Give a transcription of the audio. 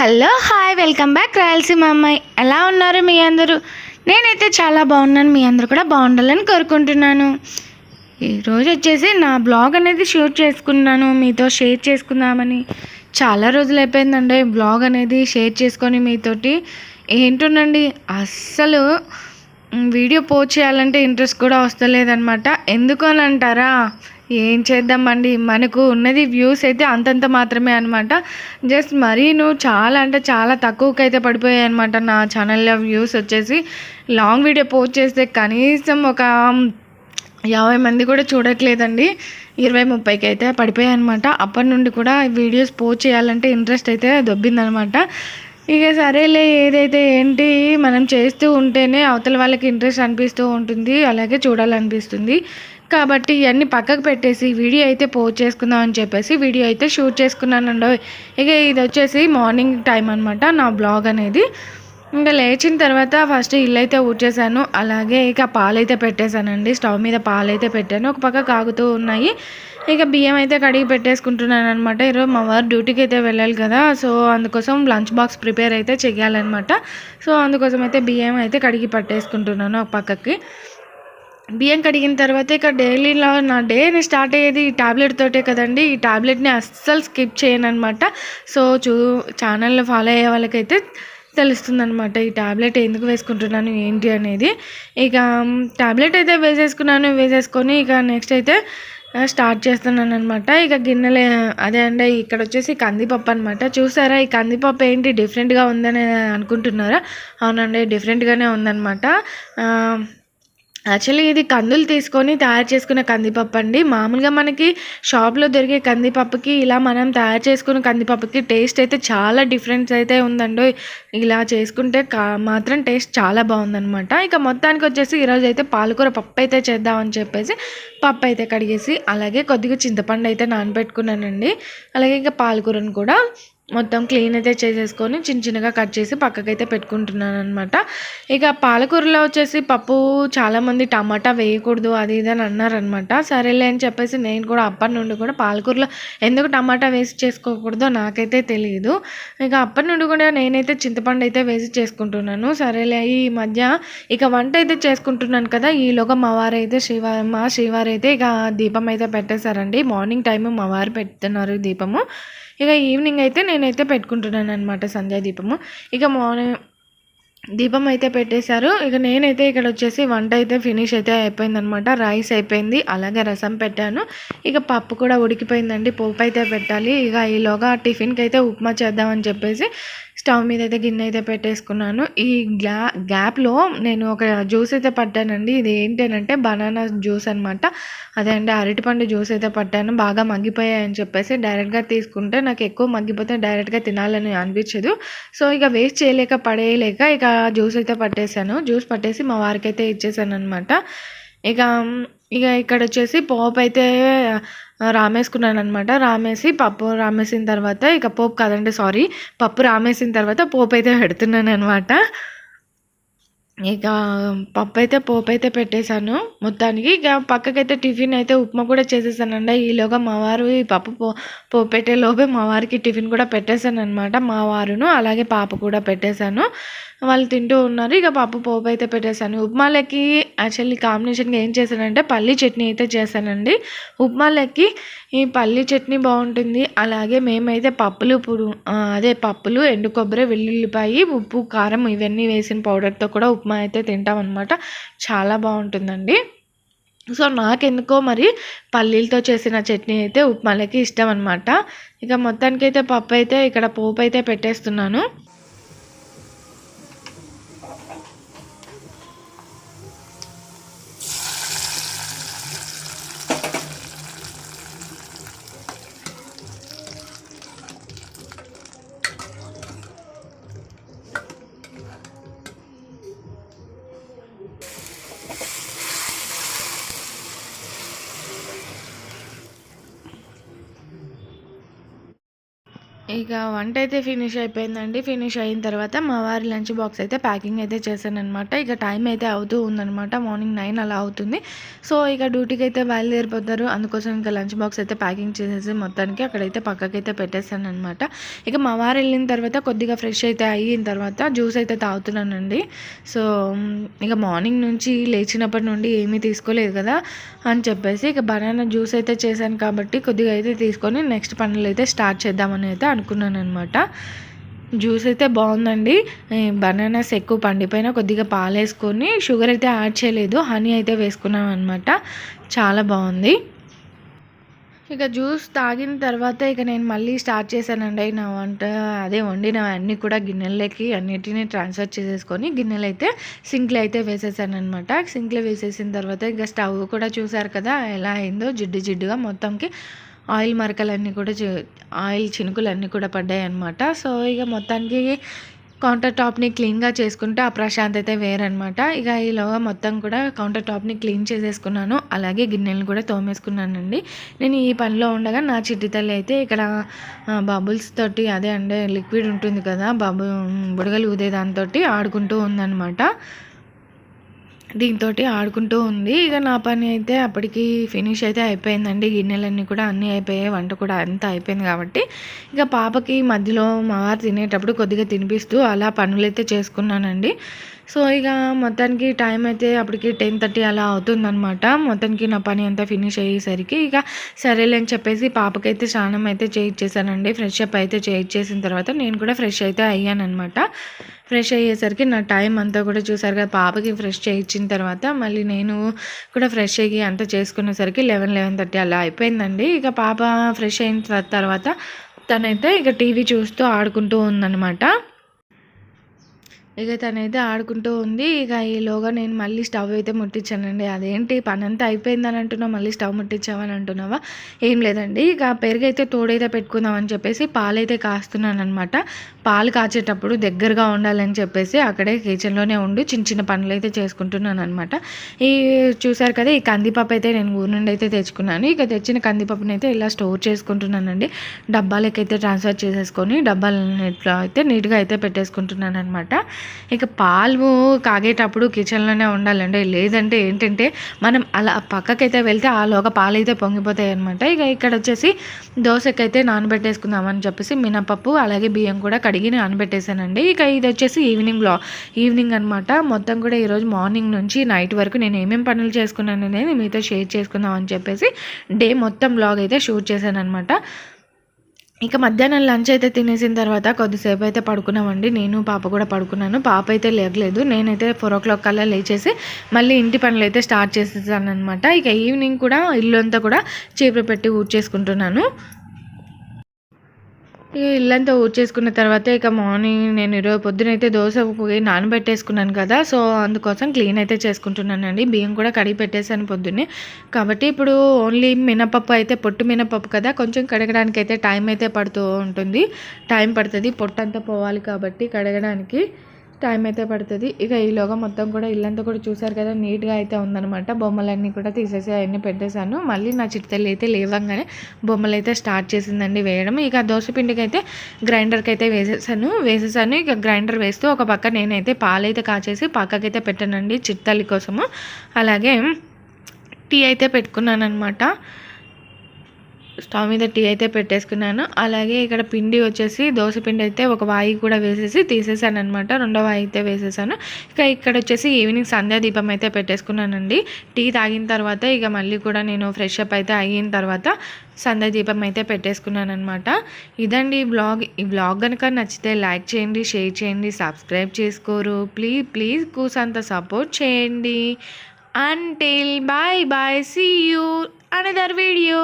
Hello hi welcome back Rayalaseema అమ్మాయి. ఎలా ఉన్నారు మీ అందరూ? నేనైతే చాలా బాగున్నాను. మీ అందరూ కూడా బాగుండాలని కోరుకుంటున్నాను. ఈరోజు వచ్చేసి నా బ్లాగ్ అనేది షూట్ చేసుకున్నాను. మీతో షేర్ చేసుకుందామని. చాలా రోజులు అయిపోయిందండి బ్లాగ్ అనేది షేర్ చేసుకొని మీతోటి. ఏంటోనండి అస్సలు వీడియో పోస్ట్ చేయాలంటే ఇంట్రెస్ట్ కూడా వస్తలేదనమాట ఎందుకు అని అంటారా ఏం చేద్దామండి? మనకు ఉన్నది వ్యూస్ అయితే అంతంత మాత్రమే అనమాట జస్ట్ మరీ నువ్వు చాలా అంటే చాలా తక్కువకి అయితే పడిపోయాయి అనమాట నా ఛానల్లో వ్యూస్ వచ్చేసి. లాంగ్ వీడియో పోస్ట్ చేస్తే కనీసం ఒక యాభై మంది కూడా చూడట్లేదండి. ఇరవై ముప్పైకి అయితే పడిపోయాయి అనమాట అప్పటి నుండి కూడా వీడియోస్ పోస్ట్ చేయాలంటే ఇంట్రెస్ట్ అయితే దొబ్బిందనమాట ఇక సరేలే ఏదైతే ఏంటి మనం చేస్తూ ఉంటేనే అవతల వాళ్ళకి ఇంట్రెస్ట్ అనిపిస్తూ ఉంటుంది అలాగే చూడాలనిపిస్తుంది. కాబట్టి ఇవన్నీ పక్కకు పెట్టేసి వీడియో అయితే పోస్ట్ చేసుకుందాం అని చెప్పేసి వీడియో అయితే షూట్ చేసుకున్నానండి. ఇక ఇది వచ్చేసి మార్నింగ్ టైం అనమాట నా బ్లాగ్ అనేది. ఇంకా లేచిన తర్వాత ఫస్ట్ ఇల్లు అయితే ఊడ్చేసాను అలాగే ఇక పాలైతే పెట్టేశానండి. స్టవ్ మీద పాలైతే పెట్టాను. ఒక పక్క కాగుతూ ఉన్నాయి. ఇక బియ్యం అయితే కడిగి పెట్టేసుకుంటున్నాను అనమాట ఈరోజు మా వారు డ్యూటీకి అయితే వెళ్ళాలి కదా సో అందుకోసం లంచ్ బాక్స్ ప్రిపేర్ అయితే చేయాలన్నమాట సో అందుకోసం అయితే బియ్యం అయితే కడిగి పట్టేసుకుంటున్నాను ఒక పక్కకి. బియ్యం కడిగిన తర్వాత ఇక డైలీలో నా డేని స్టార్ట్ అయ్యేది ఈ ట్యాబ్లెట్ తోటే కదండి. ఈ టాబ్లెట్ని అస్సలు స్కిప్ చేయను అనమాట సో చూ ఛానల్లో ఫాలో అయ్యే వాళ్ళకైతే తెలుస్తుంది అనమాట ఈ టాబ్లెట్ ఎందుకు వేసుకుంటున్నాను ఏంటి అనేది. ఇక టాబ్లెట్ అయితే వేసేసుకున్నాను వేసేసుకొని ఇక నెక్స్ట్ అయితే స్టార్ట్ చేస్తున్నాను అనమాట ఇక గిన్నెలే అదే అండి ఇక్కడ వచ్చేసి కందిపప్పు అనమాట చూసారా ఈ కందిపప్పు ఏంటి డిఫరెంట్గా ఉందని అనుకుంటున్నారా? అవునండి డిఫరెంట్గానే ఉందన్నమాట. యాక్చువల్లీ ఇది కందులు తీసుకొని తయారు చేసుకునే కందిపప్పు అండి. మామూలుగా మనకి షాప్లో దొరికే కందిపప్పుకి ఇలా మనం తయారు చేసుకునే కందిపప్పుకి టేస్ట్ అయితే చాలా డిఫరెన్స్ అయితే ఉందండి. ఇలా చేసుకుంటే కా మాత్రం టేస్ట్ చాలా బాగుందనమాట ఇక మొత్తానికి వచ్చేసి ఈరోజు అయితే పాలకూర పప్పు అయితే చేద్దామని చెప్పేసి పప్పు అయితే కడిగేసి అలాగే కొద్దిగా చింతపండు అయితే నానబెట్టుకున్నానండి. అలాగే ఇంకా పాలకూరను కూడా మొత్తం క్లీన్ అయితే చేసేసుకొని చిన్న చిన్నగా కట్ చేసి పక్కకైతే పెట్టుకుంటున్నాను అనమాట ఇక పాలకూరలో వచ్చేసి పప్పు చాలామంది టమాటా వేయకూడదు అది ఇది అని అన్నారనమాట సరేలే అని చెప్పేసి నేను కూడా అప్పటి నుండి కూడా పాలకూరలో ఎందుకు టమాటా వేసి చేసుకోకూడదో నాకైతే తెలియదు ఇక అప్పటి నుండి కూడా నేనైతే చింతపండు అయితే వేసి చేసుకుంటున్నాను. సరేలే ఈ మధ్య ఇక వంట అయితే చేసుకుంటున్నాను కదా ఈలోగా మా వారైతే అయితే శ్రీవారి మా శ్రీవారైతే ఇక దీపం అయితే పెట్టేశారండి. మార్నింగ్ టైం మా వారు పెడుతున్నారు దీపము. ఇక ఈవినింగ్ అయితే నేనైతే పెట్టుకుంటున్నాను అనమాట సంధ్యా దీపము. ఇక మార్నింగ్ దీపం అయితే పెట్టేశారు. ఇక నేనైతే ఇక్కడ వచ్చేసి వంట అయితే ఫినిష్ అయితే అయిపోయిందనమాట రైస్ అయిపోయింది. అలాగే రసం పెట్టాను. ఇక పప్పు కూడా ఉడికిపోయిందండి. పోపు అయితే పెట్టాలి. ఇక ఈలోగా టిఫిన్కి అయితే ఉప్మా చేద్దామని చెప్పేసి స్టవ్ మీద అయితే గిన్నె అయితే పెట్టేసుకున్నాను. ఈ గ్లా గ్యాప్లో నేను ఒక జ్యూస్ అయితే పట్టానండి. ఇది ఏంటంటే బనానా జ్యూస్ అనమాట అదే అండి అరటిపండు జ్యూస్ అయితే పట్టాను. బాగా మగ్గిపోయాయని చెప్పేసి డైరెక్ట్గా తీసుకుంటే నాకు ఎక్కువ మగ్గిపోతే డైరెక్ట్గా తినాలని అనిపించదు. సో ఇక వేస్ట్ చేయలేక పడేయలేక ఇక జ్యూస్ అయితే పట్టేశాను. జ్యూస్ పట్టేసి మా వారికి అయితే ఇచ్చేసాను అనమాట ఇక ఇక ఇక్కడ వచ్చేసి పోపు అయితే రామేసుకున్నాను అనమాట రామేసి పప్పు రామేసిన తర్వాత ఇక పోపు కాదండి సారీ పప్పు రామేసిన తర్వాత పోపు అయితే పెడుతున్నాను అనమాట ఇక పప్పు అయితే పోపు అయితే పెట్టేశాను. మొత్తానికి ఇక పక్కకైతే టిఫిన్ అయితే ఉప్మా కూడా చేసేసానండి. ఈలోగా మా వారు ఈ పప్పు పో పోపు పెట్టేలోపే మా వారికి టిఫిన్ కూడా పెట్టేశాను అనమాట మా వారును అలాగే పాప కూడా పెట్టేశాను. వాళ్ళు తింటూ ఉన్నారు. ఇక పప్పు పోపు అయితే పెట్టేశాను. ఉప్మాలకి యాక్చువల్లీ కాంబినేషన్గా ఏం చేశానంటే పల్లీ చట్నీ అయితే చేశానండి. ఉప్మాలకి ఈ పల్లీ చట్నీ బాగుంటుంది. అలాగే మేమైతే పప్పులు ఇప్పుడు అదే పప్పులు ఎండు కొబ్బరి వెల్లుల్లిపాయి ఉప్పు కారం ఇవన్నీ వేసిన పౌడర్తో కూడా ఉప్మా అయితే తింటాం అనమాట చాలా బాగుంటుందండి. సో నాకెందుకో మరి పల్లీలతో చేసిన చట్నీ అయితే ఉప్మాలకి ఇష్టం అనమాట ఇక మొత్తానికి అయితే పప్పు అయితే ఇక్కడ పోపు అయితే పెట్టేస్తున్నాను. ఇక వంట అయితే ఫినిష్ అయిపోయిందండి. ఫినిష్ అయిన తర్వాత మా వారి లంచ్ బాక్స్ అయితే ప్యాకింగ్ అయితే చేశానమాట ఇక టైం అయితే అవుతూ ఉందనమాట మార్నింగ్ నైన్ అలా అవుతుంది. సో ఇక డ్యూటీకి అయితే బయలుదేరిపోతారు. అందుకోసం ఇంకా లంచ్ బాక్స్ అయితే ప్యాకింగ్ చేసేసి మొత్తానికి అక్కడైతే పక్కకైతే పెట్టేస్తాను ఇక మా వారు వెళ్ళిన తర్వాత కొద్దిగా ఫ్రెష్ అయితే అయిన తర్వాత జ్యూస్ అయితే తాగుతున్నానండి. సో ఇక మార్నింగ్ నుంచి లేచినప్పటి నుండి ఏమీ తీసుకోలేదు కదా అని చెప్పేసి ఇక బనానా జ్యూస్ అయితే చేశాను కాబట్టి కొద్దిగా అయితే తీసుకొని నెక్స్ట్ పనులు అయితే స్టార్ట్ చేద్దామని అయితే అనుకున్నాను అనమాట జ్యూస్ అయితే బాగుందండి. బనానాస్ ఎక్కువ పండిపోయిన కొద్దిగా పాలు వేసుకొని షుగర్ అయితే యాడ్ చేయలేదు. హనీ అయితే వేసుకున్నాం అనమాట చాలా బాగుంది. ఇక జ్యూస్ తాగిన తర్వాత ఇక నేను మళ్ళీ స్టార్ట్ చేశానండి. నా వంట అదే వండిన అన్నీ కూడా గిన్నెలకి అన్నిటిని ట్రాన్స్ఫర్ చేసేసుకొని గిన్నెలు అయితే సింక్లో అయితే వేసేసాను అనమాట సింక్లో వేసేసిన తర్వాత ఇక స్టవ్ కూడా చూసారు కదా ఎలా అయిందో జిడ్డు జిడ్డుగా మొత్తంకి ఆయిల్ మరకలన్నీ కూడా ఆయిల్ చినుకులన్నీ కూడా పడ్డాయి అనమాట సో ఇక మొత్తానికి కౌంటర్ టాప్ని క్లీన్గా చేసుకుంటే ఆ ప్రశాంతత వేరనమాట ఇక ఈలోగా మొత్తం కూడా కౌంటర్ టాప్ని క్లీన్ చేసేసుకున్నాను. అలాగే గిన్నెలు కూడా తోమేసుకున్నానండి. నేను ఈ పనిలో ఉండగా నా చిట్టి తల్లి అయితే ఇక్కడ బబుల్స్ తోటి అదే అంటే లిక్విడ్ ఉంటుంది కదా బబు బుడగలు ఊదే దాంతో ఆడుకుంటూ ఉందన్నమాట. దీంతో ఆడుకుంటూ ఉంది. ఇక నా పని అయితే అప్పటికి ఫినిష్ అయితే అయిపోయిందండి. గిన్నెలన్నీ కూడా అన్నీ అయిపోయాయి. వంట కూడా అంతా అయిపోయింది కాబట్టి. ఇక పాపకి మధ్యలో మా తినేటప్పుడు కొద్దిగా తినిపిస్తూ అలా పనులైతే చేసుకున్నానండి. సో ఇక మొత్తానికి టైం అయితే అప్పటికి టెన్ థర్టీ అలా అవుతుందనమాట మొత్తానికి నా పని అంతా ఫినిష్ అయ్యేసరికి ఇక సరేలే అని చెప్పేసి పాపకైతే స్నానం అయితే చేయించేసానండి ఫ్రెష్ అప్ అయితే చేయించేసిన తర్వాత నేను కూడా ఫ్రెష్ అయితే అయ్యానమాట ఫ్రెష్ అయ్యేసరికి నా టైం అంతా కూడా చూసారు కదా పాపకి ఫ్రెష్ చేయించిన తర్వాత మళ్ళీ నేను కూడా ఫ్రెష్ అయ్యి అంతా చేసుకునేసరికి లెవెన్ లెవెన్ థర్టీ అలా అయిపోయిందండి. ఇక పాప ఫ్రెష్ అయిన తర్వాత తనైతే ఇక టీవీ చూస్తూ ఆడుకుంటూ ఉందన్నమాట. ఇక తనైతే ఆడుకుంటూ ఉంది. ఇక ఈలోగా నేను మళ్ళీ స్టవ్ అయితే ముట్టించానండి. అదేంటి? పని అంతా అయిపోయిందని అంటున్నావు మళ్ళీ స్టవ్ ముట్టించావని అంటున్నావా? ఏం లేదండి. ఇక పెరుగు అయితే తోడైతే పెట్టుకుందామని చెప్పేసి పాలైతే కాస్తున్నాను అనమాట పాలు కాచేటప్పుడు దగ్గరగా ఉండాలని చెప్పేసి అక్కడే కిచెన్లోనే ఉండి చిన్న చిన్న పనులు అయితే చేసుకుంటున్నాను అనమాట ఈ చూసారు కదా ఈ కందిపప్పు అయితే నేను ఊరి నుండి అయితే తెచ్చుకున్నాను. ఇక తెచ్చిన కందిపప్పుని అయితే ఇలా స్టోర్ చేసుకుంటున్నానండి. డబ్బాలకైతే ట్రాన్స్ఫర్ చేసేసుకొని డబ్బాలు అయితే నీట్గా అయితే పెట్టేసుకుంటున్నాను అనమాట ఇక పాలు కాగేటప్పుడు కిచెన్లోనే ఉండాలండి. లేదంటే ఏంటంటే మనం అలా పక్కకైతే వెళ్తే ఆలోగా పాలు అయితే పొంగిపోతాయి అనమాట ఇక ఇక్కడ వచ్చేసి దోశకైతే నానబెట్టేసుకుందామని చెప్పేసి మినపప్పు అలాగే బియ్యం కూడా కడిగి నానబెట్టేశానండి ఇక ఇది వచ్చేసి ఈవినింగ్ బ్లా ఈవినింగ్ అనమాట మొత్తం కూడా ఈరోజు మార్నింగ్ నుంచి నైట్ వరకు నేను ఏమేమి పనులు చేసుకున్నాను అనేది మీతో షేర్ చేసుకుందాం అని చెప్పేసి డే మొత్తం బ్లాగ్ అయితే షూట్ చేశాను అనమాట ఇక మధ్యాహ్నం లంచ్ అయితే తినేసిన తర్వాత కొద్దిసేపు అయితే పడుకున్నామండి. నేను పాప కూడా పడుకున్నాను. పాప అయితే లేగలేదు నేనైతే ఫోర్ ఓ క్లాక్ కల్లా లేచేసి మళ్ళీ ఇంటి పనులు అయితే స్టార్ట్ చేసేసాను అనమాట ఇక ఈవినింగ్ కూడా ఇల్లు అంతా కూడా చీపురు పెట్టి ఊడ్చేసుకుంటున్నాను. ఇక ఇల్లంతా ఊడ్చేసుకున్న తర్వాత ఇక మార్నింగ్ నేను ఈరోజు పొద్దునైతే దోశ నానబెట్టేసుకున్నాను కదా సో అందుకోసం క్లీన్ అయితే చేసుకుంటున్నానండి. బియ్యం కూడా కడిగి పెట్టేశాను పొద్దున్నే. కాబట్టి ఇప్పుడు ఓన్లీ మినపప్పు అయితే పొట్టు మినపప్పు కదా కొంచెం కడగడానికి అయితే టైం అయితే పడుతూ ఉంటుంది. టైం పడుతుంది పొట్టు అంతా పోవాలి కాబట్టి కడగడానికి. టైం అయితే పడుతుంది. ఇక ఈలోగా మొత్తం కూడా ఇల్లంతా కూడా చూసారు కదా నీట్గా అయితే ఉందనమాట బొమ్మలన్నీ కూడా తీసేసి అవన్నీ పెట్టేశాను. మళ్ళీ నా చిట్టలు అయితే లేవంగానే బొమ్మలు అయితే స్టార్ట్ చేసిందండి వేయడం. ఇక దోశపిండికి అయితే గ్రైండర్కి అయితే వేసేసాను. వేసేసాను. ఇక గ్రైండర్ వేస్తూ ఒక పక్క నేనైతే పాలైతే కాచేసి పక్కకైతే పెట్టానండి చిట్టల్లి కోసము. అలాగే టీ అయితే పెట్టుకున్నాను అనమాట స్టవ్ మీద టీ అయితే పెట్టేసుకున్నాను. అలాగే ఇక్కడ పిండి వచ్చేసి దోశ పిండి అయితే ఒక వాయి కూడా వేసేసి తీసేసాను అనమాట రెండో వాయి అయితే వేసేసాను. ఇక ఇక్కడ వచ్చేసి ఈవినింగ్ సంధ్యా దీపం అయితే పెట్టేసుకున్నానండి. టీ తాగిన తర్వాత ఇక మళ్ళీ కూడా నేను ఫ్రెష్ అప్ అయితే అయిన తర్వాత సంధ్యా దీపం అయితే పెట్టేసుకున్నాను అనమాట ఇదండి ఈ బ్లాగ్. ఈ బ్లాగ్ కనుక నచ్చితే లైక్ చేయండి షేర్ చేయండి సబ్స్క్రైబ్ చేసుకోరు. ప్లీజ్ ప్లీజ్ కూసంత సపోర్ట్ చేయండి. Until bye bye see you another video